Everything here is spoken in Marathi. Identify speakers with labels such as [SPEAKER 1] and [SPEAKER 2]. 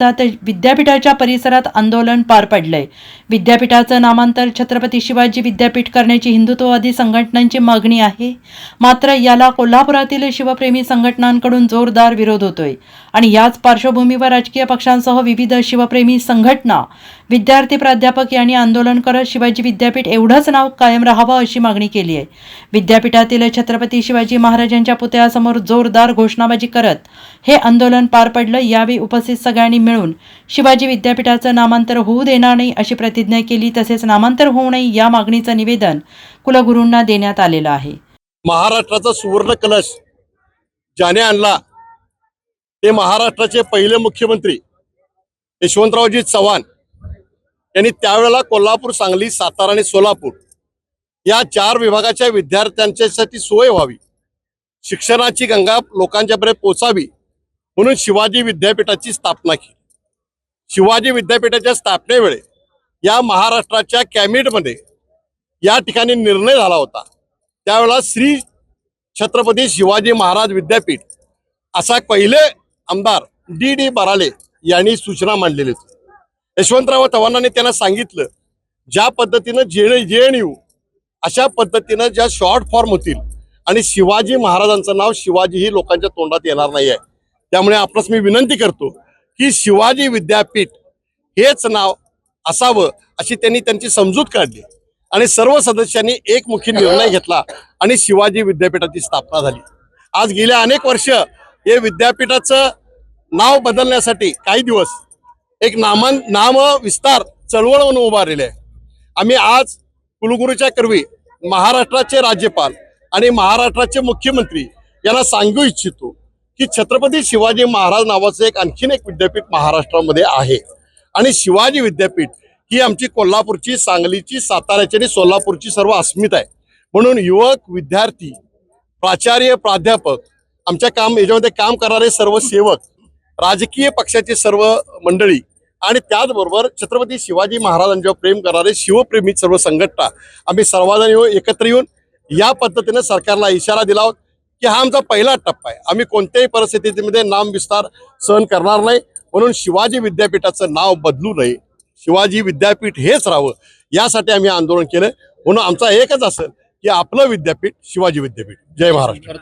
[SPEAKER 1] विद्यापीठाच्या परिसरात आंदोलन पार पडलंय. विद्यापीठाचं नामांतर छत्रपती शिवाजी विद्यापीठ करण्याची हिंदुत्ववादी संघटनांची मागणी आहे. मात्र याला कोल्हापुरातील शिवप्रेमी संघटनांकडून जोरदार विरोध होतोय. आणि याच पार्श्वभूमीवर राजकीय पक्षांसह विविध शिवप्रेमी संघटना विद्यार्थी प्राध्यापक यांनी आंदोलन करत शिवाजी विद्यापीठ एवढंच नाव कायम राहावं अशी मागणी केली आहे. विद्यापीठातील छत्रपती शिवाजी महाराजांच्या पुतळ्यासमोर जोरदार घोषणाबाजी करत हे आंदोलन पार पडलं. यावेळी उपस्थित सगळ्यांनी मिळून. शिवाजी विद्यापीठाचं नामांतर होऊ देणार नाही अशी प्रतिज्ञा केली तसेच नामांतर होऊ नये या मागणीचं निवेदन कुलगुरूंना देण्यात आलेलं आहे.
[SPEAKER 2] महाराष्ट्राचा सुवर्ण कलश ज्याने आणला ते महाराष्ट्राचे पहिले मुख्यमंत्री यशवंतरावजी चव्हाण यांनी त्यावेळेला कोल्हापूर सांगली सातारा आणि सोलापूर या चार विभागाच्या विद्यार्थ्यांच्यासाठी सोय व्हावी शिक्षणाची गंगा लोकांच्यापर्यंत पोचावी म्हणून शिवाजी विद्यापीठाची स्थापना केली. शिवाजी विद्यापीठाच्या स्थापनेवेळी या महाराष्ट्राच्या कॅबिनेटमध्ये या ठिकाणी निर्णय झाला होता. त्यावेळेला श्री छत्रपती शिवाजी महाराज विद्यापीठ असा पहिले आमदार डी डी बराले यांनी सूचना मांडलेली होती. यशवंतराव चव्हाणांनी त्यांना सांगितलं ज्या पद्धतीनं जे जे एन यू अशा पद्धतीनं ज्या शॉर्ट फॉर्म होतील आणि शिवाजी महाराजांचं नाव शिवाजी ही लोकांच्या तोंडात येणार नाही आहे त्यामुळे आपणास मी विनंती करतो की शिवाजी विद्यापीठ हेच नाव असावं अशी त्यांनी त्यांची समजूत काढली. आणि सर्व सदस्यांनी एकमुखी निर्णय घेतला आणि शिवाजी विद्यापीठाची स्थापना झाली. आज गेल्या अनेक वर्ष हे विद्यापीठाचं नाव बदलण्यासाठी काही दिवस एक नामन नाम विस्तार चळवळ म्हणून उभारलेले आहे आम्ही आज कुलगुरूच्या कर्वी महाराष्ट्राचे राज्यपाल आणि महाराष्ट्राचे मुख्यमंत्री यांना सांगू इच्छितो. की छत्रपती शिवाजी महाराज नावाचं एक आणखीन एक विद्यापीठ महाराष्ट्रामध्ये आहे. आणि शिवाजी विद्यापीठ ही आमची कोल्हापूरची सांगलीची साताऱ्याची आणि सोलापूरची सर्व अस्मित आहे. म्हणून युवक विद्यार्थी प्राचार्य प्राध्यापक आमच्या काम याच्यामध्ये काम करणारे सर्व सेवक राजकीय पक्षाचे सर्व मंडळी आणि त्याचबरोबर छत्रपती शिवाजी महाराजांच्यावर प्रेम करणारे शिवप्रेमी सर्व संघटना आम्ही सर्वजण येऊन एकत्र येऊन या पद्धतीनं सरकारला इशारा दिला. आहोत की हा आमचा पहिला टप्पा आहे. आम्ही कोणत्याही परिस्थितीमध्ये नाम विस्तार सहन करणार नाही. म्हणून शिवाजी विद्यापीठाचं नाव बदलू नये. शिवाजी विद्यापीठ हेच राहावं यासाठी आम्ही आंदोलन केलं म्हणून आमचा एकच असेल की आपलं विद्यापीठ शिवाजी विद्यापीठ. जय महाराष्ट्र.